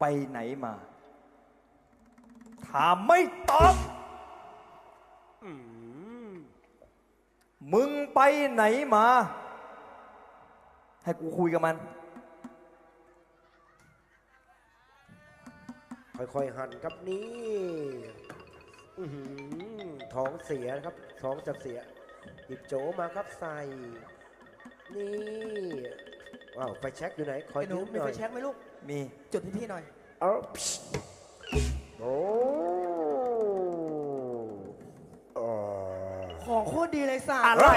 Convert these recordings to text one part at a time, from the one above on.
ไปไหนมา ถามไม่ตอบมึงไปไหนมา ให้กูคุยกับมัน ค่อยๆ หั่นครับนี่อื้อหือท้องเสียนะครับ ท้องจะเสีย หยิบโจมาครับใส่ นี่ว้าวไฟแช็กอยู่ไหน คอยไอ้หนูยืมมีหน่ไฟอย แช็กไหมลูก มีจุดให้พี่หน่อย เอาโอ้อ๋อของโคตรดีเลยสาอะไร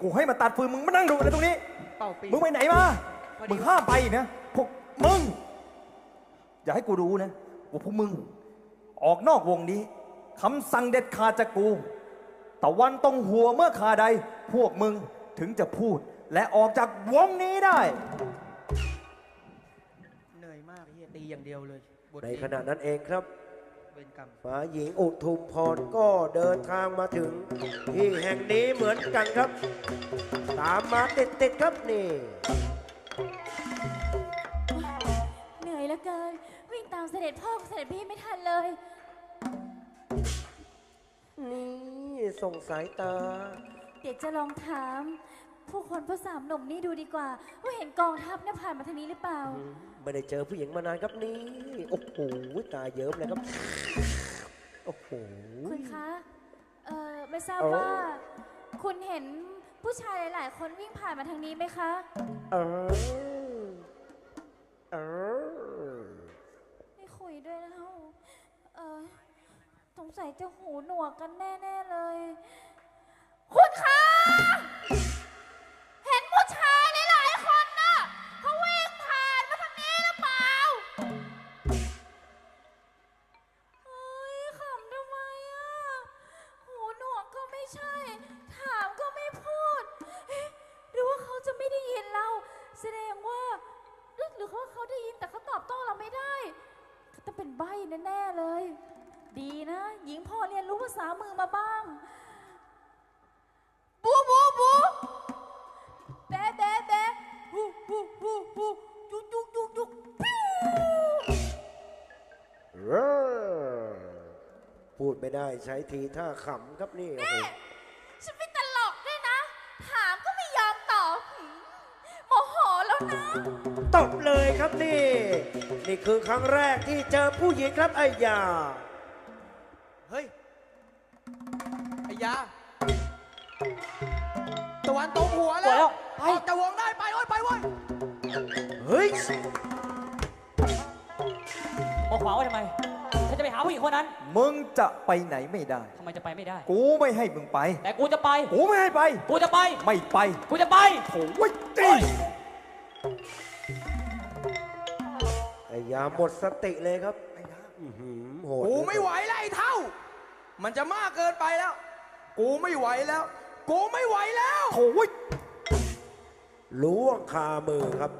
กูให้มาตัดฟืนมึงมานั่งดูอะไรตรงนี้ เป่าปีมึงไปไหนมาพอดีมึงห้ามไปอีกนะพวกมึง อย่าให้กูรู้นะว่าพวกมึง ออกนอกวงนี้คำสั่งเด็ดขาดจากกูตะวันตรงหัวเมื่อขาใด พวกมึงถึงจะพูด และออกจากวงนี้ได้ อย่างเดียวเลยบทในเองขณะนั้นเองครับเวรกรรมฝ่ายหญิงอุทุมพรก็เดินทางมาถึง ที่แห่งนี้เหมือนกันครับ ตามมาติดๆครับนี่ เหนื่อยเหลือเกิน วิ่งตามเสด็จพ่อกับเสด็จพี่ไม่ทันเลย นี่ส่งสายตา เดี๋ยวจะลองถาม ผู้คนผู้สามหนุ่มนี่ดูดีกว่า ว่าเห็นกองทัพเนี่ยผ่านมาทางนี้หรือเปล่า ไม่ได้เจอผู้หญิงมานานครับนี่ โอ้โห ตาเยิ้มเลยครับ โอ้โห คุณคะ เอ่อ ไม่ทราบเอ้าว่า คุณเห็นผู้ชายหลาย ๆ คนวิ่งผ่านมาทางนี้ไหมคะ เออ เออ ไม่คุยด้วยแล้ว เออสงสัยจะหูหนวกกันแน่ ๆ เลย ไม่ได้ใช้ทีท่าขำครับนี่โอ้โหฉันไม่ตลกด้วยนะ ถามก็ไม่ยอมตอบหืมโมโหแล้วนะ ตบเลยครับนี่ นี่คือครั้งแรกที่เจอผู้หญิงครับไอ้ยา เฮ้ยไอ้ยาตะวันตกหัวแล้วออกจากวงได้ไปโอ้ยไปเว้ยเฮ้ยมาขวางไว้ทำไม ฉันจะไปหาผู้หญิงคนนั้นมึงจะไปไหนไม่ได้ ทำไมจะไปไม่ได้ กูไม่ให้มึงไป แต่กูจะไป กูไม่ให้ไป กูจะไป ไม่ไปกูจะไป โอ้ยตีไอ้ยาหมดสติเลยครับอื้อหือโหดกูไม่ไหวแล้วไอ้เท่า มันจะมากเกินไปแล้ว กูไม่ไหวแล้ว กูไม่ไหวแล้ว โอ้ยล้วงคามือครับ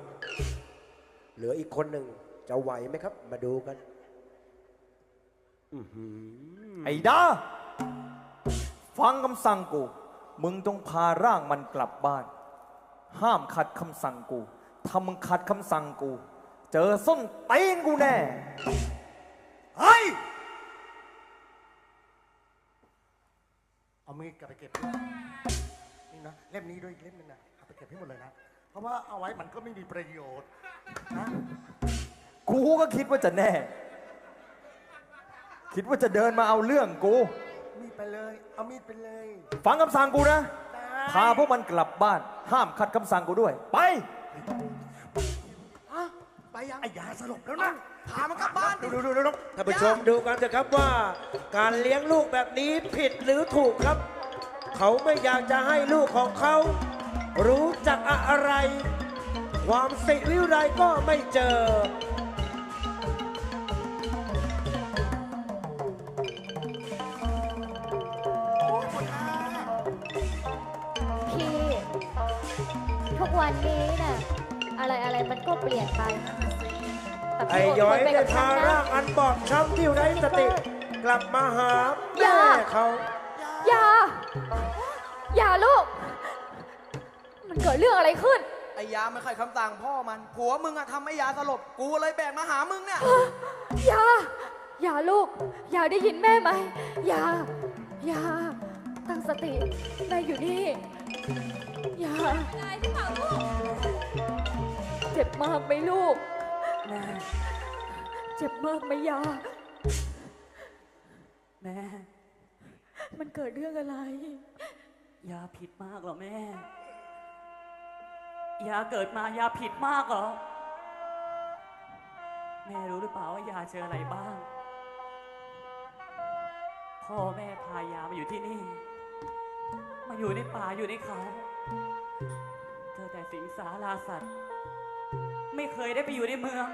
เหลืออีกคนหนึ่งจะไหวไหมครับ มาดูกันอื้อหือ ไอ้ดาฟังคำสั่งกู มึงต้องพาร่างมันกลับบ้าน ห้ามขัดคำสั่งกู ถ้ามึงขัดคำสั่งกู เจอส้นตีนกูแน่ เฮ้ย เอามีดกลับไปเก็บด้วยนี่นะเล่มนี้ด้วยอีกเล่มหนึงนะเอาไปเก็บให้หมดเลยนะ เพราะว่าเอาไว้มันก็ไม่มีประโยชน์นะ กูก็คิดว่าจะแน่ คิดว่าจะเดินมาเอาเรื่องกู มีดไปเลย เอามีดไปเลยฟังคำสั่งกูนะได้พาพวกมันกลับบ้าน ห้ามขัดคำสั่งกูด้วย ไปไปยังไอ้ยาสลบแล้วนะพามันกลับบ้านดูดูดูดูดูท่านผู้ชมดูกันเถอะครับว่า การเลี้ยงลูกแบบนี้ผิดหรือถูกครับ เขาไม่อยากจะให้ลูกของเขา รู้จักอะไร ความสิวิไรก็ไม่เจอ วันนี้น่ะอะไรอะไรมันก็เปลี่ยนไปแต่ไอ้พี่ย้อยดทนไปได้กับฉัพานนะร่างอันบอบช้ำที่อยู่ในสติ กลับมาหาอย่าแม่เขาอย่า อย่าลูก มันเกิดเรื่องอะไรขึ้น ไอ้อ้ยาไม่เคยคำสั่งพ่อมัน ผัวมึงอะทำไอ้ยาสลบ กูเลยแบกมาหามึงเนี่ย อย่า อย่าลูก อย่าได้ยินแม่ไหม อย่า อย่า ตั้งสติแม่อยู่นี่ อย่า อะไรที่เปล่าลูกเจ็บมากไหมลูก แม่ เจ็บมากไหมยา แม่ มันเกิดเรื่องอะไร ยาผิดมากเหรอแม่ ยาเกิดมายาผิดมากเหรอ แม่รู้หรือเปล่าว่ายาเจออะไรบ้าง พ่อแม่พายามาอยู่ที่นี่ มาอยู่ในป่าอยู่ในเขาเจอแต่สิงสาราสัตว์ ไม่เคยได้ไปอยู่ในเมือง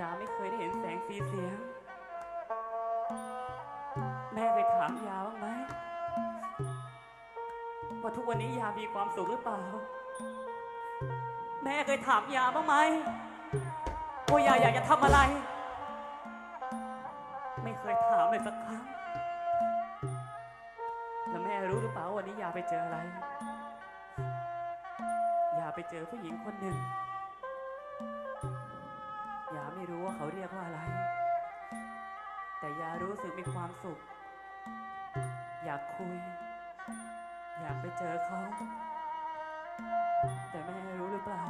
ยาไม่เคยได้เห็นแสงสีเสียง แม่เคยถามยาบ้างไหมว่าทุกวันนี้ยามีความสุขหรือเปล่า แม่เคยถามยาบ้างไหมว่ายาอยากจะทำอะไร ไม่เคยถามเลยสักครั้ง รู้หรือเปล่าวันนี้ยาไปเจออะไร ยาไปเจอผู้หญิงคนหนึ่ง ยาไม่รู้ว่าเขาเรียกว่าอะไร แต่ยารู้สึกมีความสุข อยากคุย อยากไปเจอเขา แต่แม่รู้หรือเปล่า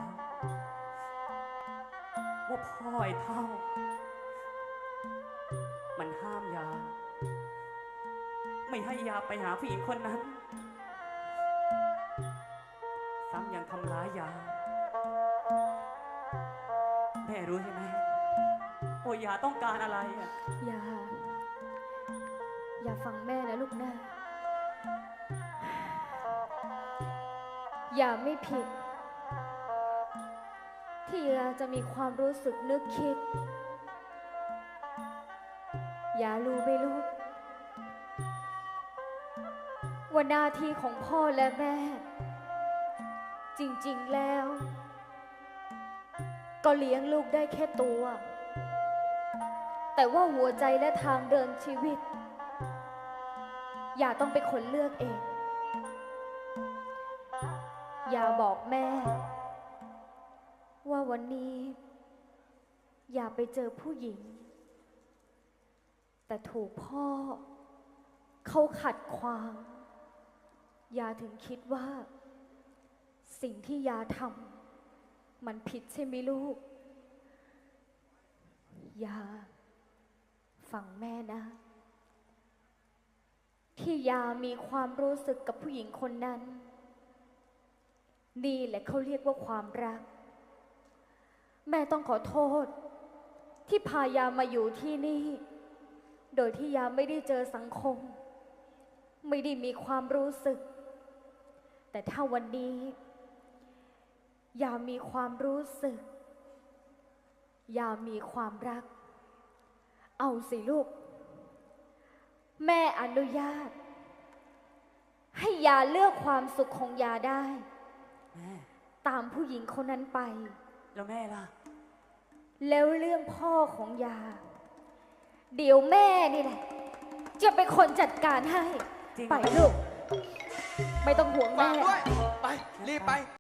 ว่าพ่อไอ้เท่า มันห้ามยา ไม่ให้ยาไปหาผู้หญิงคนนั้น ซ้ำยังทำร้ายยา แม่รู้ใช่ไหมว่ายาต้องการอะไรอะยาอย่าฟังแม่นะลูกนะอย่าไม่ผิด ที่ยาจะมีความรู้สึกนึกคิด อย่ารู้ไหมลู ว่าหน้าที่ของพ่อและแม่ จริงๆแล้ว ก็เลี้ยงลูกได้แค่ตัว แต่ว่าหัวใจและทางเดินชีวิต อย่าต้องเป็นคนเลือกเอง อย่าบอกแม่ ว่าวันนี้ อย่าไปเจอผู้หญิง แต่ถูกพ่อเขาขัดขวาง ยาถึงคิดว่า สิ่งที่ยาทำมันผิดใช่ไหมลูก ยา ฟังแม่นะ ที่ยามีความรู้สึกกับผู้หญิงคนนั้น นี่แหละเขาเรียกว่าความรัก แม่ต้องขอโทษ ที่พายามาอยู่ที่นี่ โดยที่ยาไม่ได้เจอสังคม ไม่ได้มีความรู้สึก แต่ถ้าวันนี้ยามีความรู้สึกยามีความรัก เอาสิลูก แม่อนุญาต ให้ยาเลือกความสุขของยาได้ แม่ ตามผู้หญิงคนนั้นไป แล้วแม่ล่ะ แล้วเรื่องพ่อของยา เดี๋ยวแม่นี่แหละ จะเป็นคนจัดการให้ จริง ไปลูก ไม่ต้องห่วงฝาแม่ กด้วย ไป รีบไป